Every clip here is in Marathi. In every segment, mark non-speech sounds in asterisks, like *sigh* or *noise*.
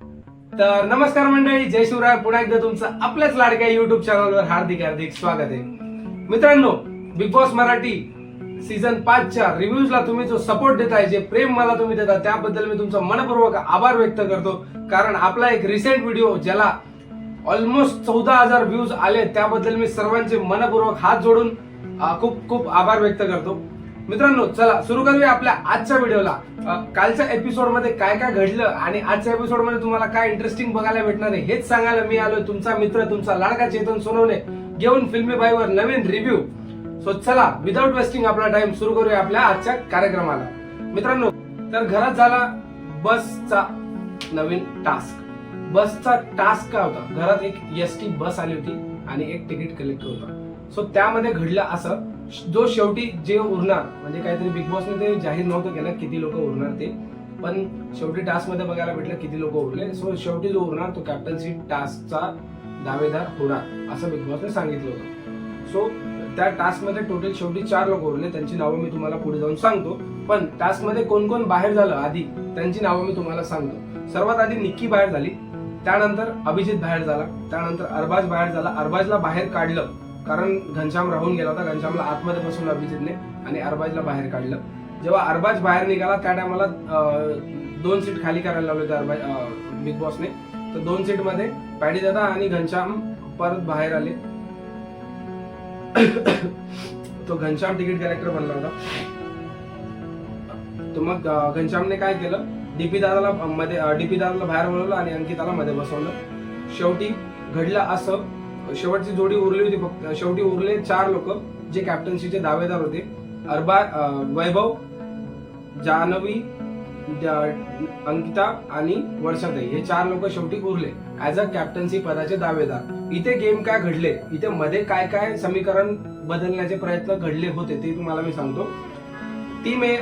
तर नमस्कार मंडळी जय शिवराय. पुन्हा एकदा तुमचं आपल्याच लाडक्या युट्यूब चॅनलवर हार्दिक हार्दिक स्वागत आहे. मित्रांनो बिग बॉस मराठी सीझन पाचच्या रिव्ह्यूजला तुम्ही जो सपोर्ट देताय जे प्रेम मला तुम्ही देता त्याबद्दल मी तुमचा मनपूर्वक आभार व्यक्त करतो. कारण आपला एक रिसेंट व्हिडिओ ज्याला ऑलमोस्ट चौदा हजार व्ह्यूज आले त्याबद्दल मी सर्वांचे मनपूर्वक हात जोडून खूप खूप आभार व्यक्त करतो. मित्रांनो चला सुरू करूया आपल्या आजच्या व्हिडिओला. कालच्या एपिसोडमध्ये काय काय घडलं आणि आजच्या एपिसोडमध्ये तुम्हाला काय इंटरेस्टिंग बघायला भेटणार आहे हेच सांगायला मी आलोय. तुमचा मित्र तुमचा लाडका चेतन सोनवणे घेऊन फिल्मी बाईवर नवीन रिव्ह्यू सो चला विदाउट वेस्टिंग आपला टाइम सुरू करूया आपल्या आजच्या कार्यक्रमाला. मित्रांनो तर घरात झाला बसचा नवीन टास्क बसचा टास्क काय होता? घरात एक एस टी बस आली होती आणि एक तिकीट कलेक्ट होता. सो त्यामध्ये घडलं असं जो शेवटी जे उरणार म्हणजे काहीतरी बिग बॉसने ते जाहीर नव्हतं केलं किती लोक उरणार ते पण शेवटी टास्कमध्ये बघायला भेटलं किती लोक उरले. सो शेवटी जो उरणार तो कॅप्टन्सी टास्कचा दावेदार होणार असं बिग बॉसने सांगितलं होतं. सो त्या टास्कमध्ये टोटल शेवटी चार लोक उरले त्यांची नावं मी तुम्हाला पुढे जाऊन सांगतो. पण टास्कमध्ये कोण कोण बाहेर झालं आधी त्यांची नावं मी तुम्हाला सांगतो. सर्वात आधी निक्की बाहेर झाली त्यानंतर अभिजित बाहेर झाला त्यानंतर अरबाज बाहेर झाला अरबाजला बाहेर काढलं. कारण घनश्याम राहून गेला होता घनश्यामला आतमध्ये बसवलं अभिजितने आणि अरबाजला बाहेर काढलं. जेव्हा अरबाज बाहेर निघाला त्या टायमाला दोन सीट खाली करायला लावले होते अरबाज बिग बॉसने तर दोन सीटमध्ये पॅडी दादा आणि घनश्याम परत बाहेर आले. *coughs* तो घनश्याम तिकीट कलेक्टर बनला होता. तर मग घनश्यामने काय केलं? डीपी दादाला मध्ये डीपी दादाला बाहेर बोलवलं आणि अंकिताला मध्ये बसवलं. शेवटी घडलं असं शेवटची जोडी उरली होती फक्त. शेवटी उरले चार लोक जे कॅप्टन्सीचे दावेदार होते. अरबा वैभव जानवी अंकिता आणि वर्षाताई. हे चार लोक शेवटी उरले. ऍज अ कॅप्टन्सी पदाचे दावेदार. इथे गेम काय घडले? इथे मध्ये काय काय समीकरण बदलण्याचे प्रयत्न घडले होते ते तुम्हाला मी सांगतो. टीम ए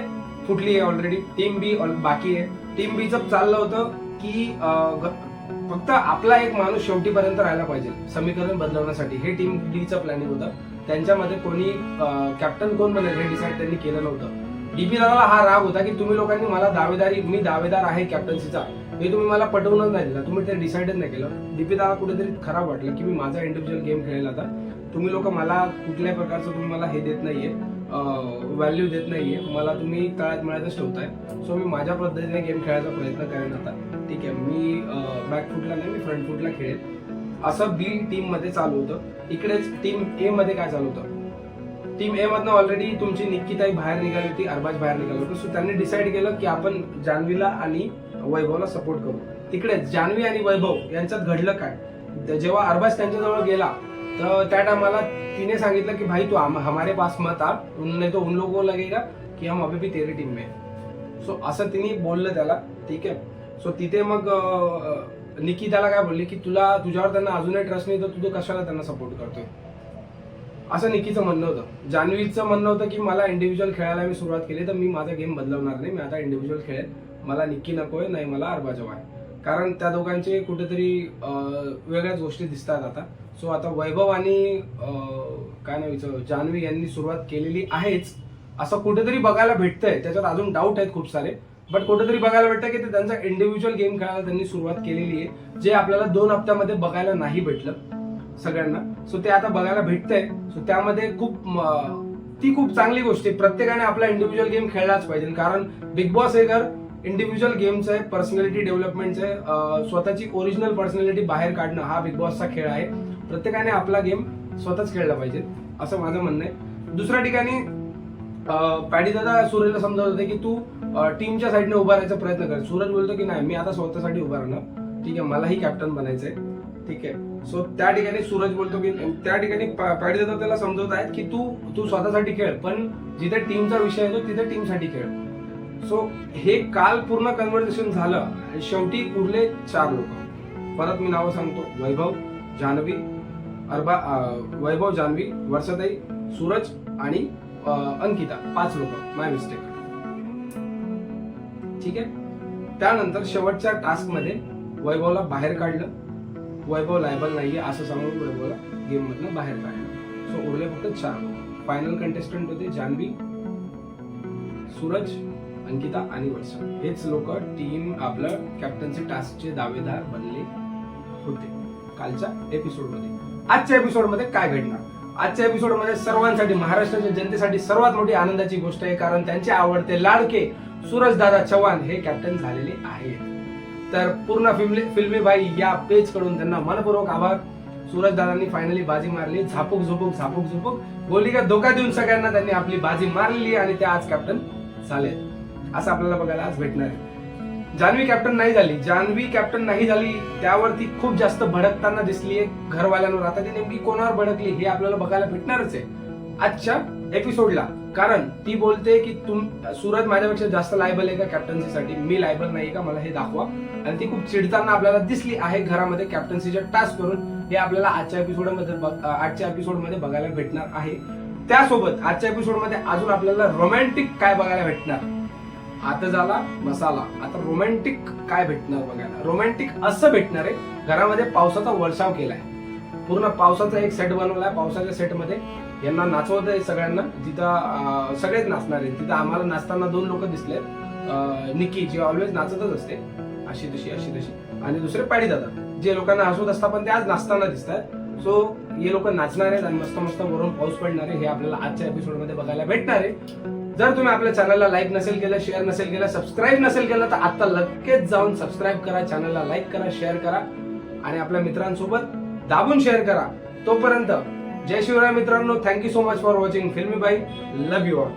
फुटली आहे ऑलरेडी टीम बी बाकी आहे. टीम बीचं चाललं होतं की फक्त आपला एक माणूस शेवटीपर्यंत राहायला पाहिजे. समीकरण बदलवण्यासाठी. हे टीम डीचं प्लॅनिंग होतं. त्यांच्यामध्ये कोणी कॅप्टन कोण बनेल हे डिसाईड त्यांनी केलं नव्हतं. डीपी दादाला हा राग होता की तुम्ही लोकांनी मला दावेदारी मी दावेदार आहे कॅप्टन्सीचा हे तुम्ही मला पटवूनच नाही दिला. तुम्ही ते डिसाईडच नाही केलं. डीपी दादा कुठेतरी खराब वाटलं की मी माझा इंडिव्हिज्युअल गेम खेळला आता. तुम्ही लोक मला कुठल्याही प्रकारचं तुम्ही मला हे देत नाहीये. व्हॅल्यू देत नाहीये. मला तुम्ही तळ्यात मिळायचं ठेवताय. सो मी माझ्या पद्धतीने गेम खेळायचा प्रयत्न करेन आता. ठीक आहे. मी बॅक फुटला नाही मी फ्रंट फुटला खेळेल. असं बी टीममध्ये चालू होतं. इकडेच टीम ए मध्ये काय चालू होतं? टीम ए मधनं ऑलरेडी तुमची निक्कीताई बाहेर निघाली होती अरबाज बाहेर निघाली होती. सो त्यांनी डिसाईड केलं की आपण जान्हवीला आणि वैभवला सपोर्ट करू. तिकडे जान्हवी आणि वैभव यांच्यात घडलं काय? जेव्हा अरबाज त्यांच्याजवळ गेला तर त्या टायमाला तिने सांगितलं की भाई तू हमारे पास मत आ. उन- तो उन लोगों को लगेगा की हम अभी भी तेरी टीम में सो असं तिने बोललं त्याला. ठीक आहे. सो तिथे मग अं, निकी त्याला काय बोलली की तुला तुझ्यावर त्यांना अजूनही ट्रस्ट नाही तर तुझं कशाला त्यांना सपोर्ट करतोय? असं निकीचं म्हणणं होतं. जान्हवीचं म्हणणं होतं की मला इंडिव्हिज्युअल खेळायला मी सुरुवात केली तर मी माझा गेम बदलवणार नाही. मी आता इंडिव्हिज्युअल खेळेल मला निक्की नकोय नाही मला अरबाजव आहे. कारण त्या दोघांचे कुठेतरी वेगळ्याच गोष्टी दिसतात आता. सो आता वैभव आणि काय नाही विचार जान्हवी यांनी सुरुवात केलेली आहेच असं कुठेतरी बघायला भेटतंय. त्याच्यात अजून डाऊट आहेत खूप सारे. बट कुठेतरी बघायला भेटतं की ते त्यांचा इंडिव्हिज्युअल गेम खेळायला त्यांनी सुरुवात केलेली आहे जे आपल्याला दोन हप्त्यामध्ये बघायला नाही भेटलं सगळ्यांना. सो ते आता बघायला भेटतंय. सो त्यामध्ये खूप ती खूप चांगली गोष्ट आहे. प्रत्येकाने आपला इंडिव्हिज्युअल गेम खेळलाच पाहिजे. कारण बिग बॉस हे घर इंडिव्हिज्युअल गेमचं आहे पर्सनॅलिटी डेव्हलपमेंटचं आहे. स्वतःची ओरिजिनल पर्सनॅलिटी बाहेर काढणं हा बिग बॉसचा खेळ आहे. प्रत्येकाने आपला गेम स्वतःच खेळला पाहिजे. असं माझं म्हणणं आहे. दुसऱ्या ठिकाणी पॅडी दादा सूरजला समजावत होते की तू टीमच्या साईडने उभा राहायचा प्रयत्न कर. सूरज बोलतो की नाही मी आता स्वतःसाठी उभा राहणार. ठीक आहे मलाही कॅप्टन बनायचंय. ठीक आहे. सो त्या ठिकाणी सूरज बोलतो की त्या ठिकाणी पॅडी दादा त्याला समजवत आहेत की तू तू स्वतःसाठी खेळ पण जिथे टीमचा विषय येतो तिथे टीमसाठी खेळ. सो हे काल पूर्ण कन्व्हर्सेशन झालं. आणि शेवटी उरले चार लोक. परत मी नावं सांगतो. वैभव जान्हवी अरबा वैभव जान्हवी वर्षाताई सूरज आणि अंकिता पाच लोक माय मिस्टेक ठीक आहे? त्यानंतर शेवटच्या टास्कमध्ये वैभवला बाहेर काढलं. वैभव लायबल नाहीये असं सांगून वैभवला गेम मधनं बाहेर काढलं. सो उरले फक्त चार. फायनल कंटेस्टंट होते जान्हवी सूरज अंकिता आणि वर्षा हेच लोक टीम आपलं कॅप्टनचे टास्कचे दावेदार बनले होते. कालच्या एपिसोडमध्ये आजच्या एपिसोडमध्ये काय घडणार? आजच्या एपिसोडमध्ये सर्वांसाठी महाराष्ट्राच्या जनतेसाठी सर्वात मोठी आनंदाची गोष्ट आहे कारण त्यांचे आवडते लाडके सूरजदादा चव्हाण हे कॅप्टन झालेले आहेत. तर पूर्ण फिल्मी फिल्मी बाई या पेजकडून त्यांना मनपूर्वक आभार. सूरजदादांनी फायनली बाजी मारली झापूक झोपूक झापूक झोपूक. गोली का धोका देऊन सगळ्यांना त्यांनी आपली बाजी मारलेली आणि ते आज कॅप्टन झाले असं आपल्याला बघायला आज भेटणार आहे. जान्हवी कॅप्टन नाही झाली जान्हवी कॅप्टन नाही झाली त्यावरती खूप जास्त भडकताना दिसली आहे घरवाल्यांवर. आता ती नेमकी कोणावर भडकली हे आपल्याला बघायला भेटणारच आहे. आजच्या एपिसोडला कारण ती बोलते की तुम सूरज माझ्यापेक्षा जास्त लायबल आहे का कॅप्टन्सीसाठी मी लायबल नाही का? मला हे दाखवा. आणि ती खूप चिडताना आपल्याला दिसली आहे घरामध्ये कॅप्टन्सीच्या टास्क करून हे आपल्याला आजच्या एपिसोडमध्ये आजच्या एपिसोडमध्ये बघायला भेटणार आहे. त्यासोबत आजच्या एपिसोडमध्ये अजून आपल्याला रोमॅन्टिक काय बघायला भेटणार? आता झाला मसाला. आता रोमॅन्टिक काय भेटणार बघायला? रोमॅन्टिक असं भेटणार आहे घरामध्ये पावसाचा वर्षाव केलाय. पूर्ण पावसाचा एक सेट बनवलाय पावसाच्या सेटमध्ये यांना नाचवत आहे सगळ्यांना तिथं सगळेच नाचणार आहेत. तिथं आम्हाला नाचताना दोन लोक दिसले निकी जी ऑलवेज नाचतच असते. अशी तशी अशी तशी. आणि दुसरे पाडी दादा. जे लोकांना हसवत असतात पण ते आज नाचताना दिसतात. सो हे लोक नाचणार आहेत आणि मस्त मस्त वरून पाऊस पडणार आहे. हे आपल्याला आजच्या एपिसोडमध्ये बघायला भेटणार आहे. जर तुम्ही आपल्या चॅनलला लाईक नसेल केलं शेअर नसेल केलं सबस्क्राईब नसेल केलं तर आता लगेच जाऊन सबस्क्राईब करा चॅनलला लाईक करा शेअर करा आणि आपल्या मित्रांसोबत दाबून शेअर करा. तोपर्यंत जय शिवराय मित्रांनो. Thank you so much for watching Filmi Bai love you all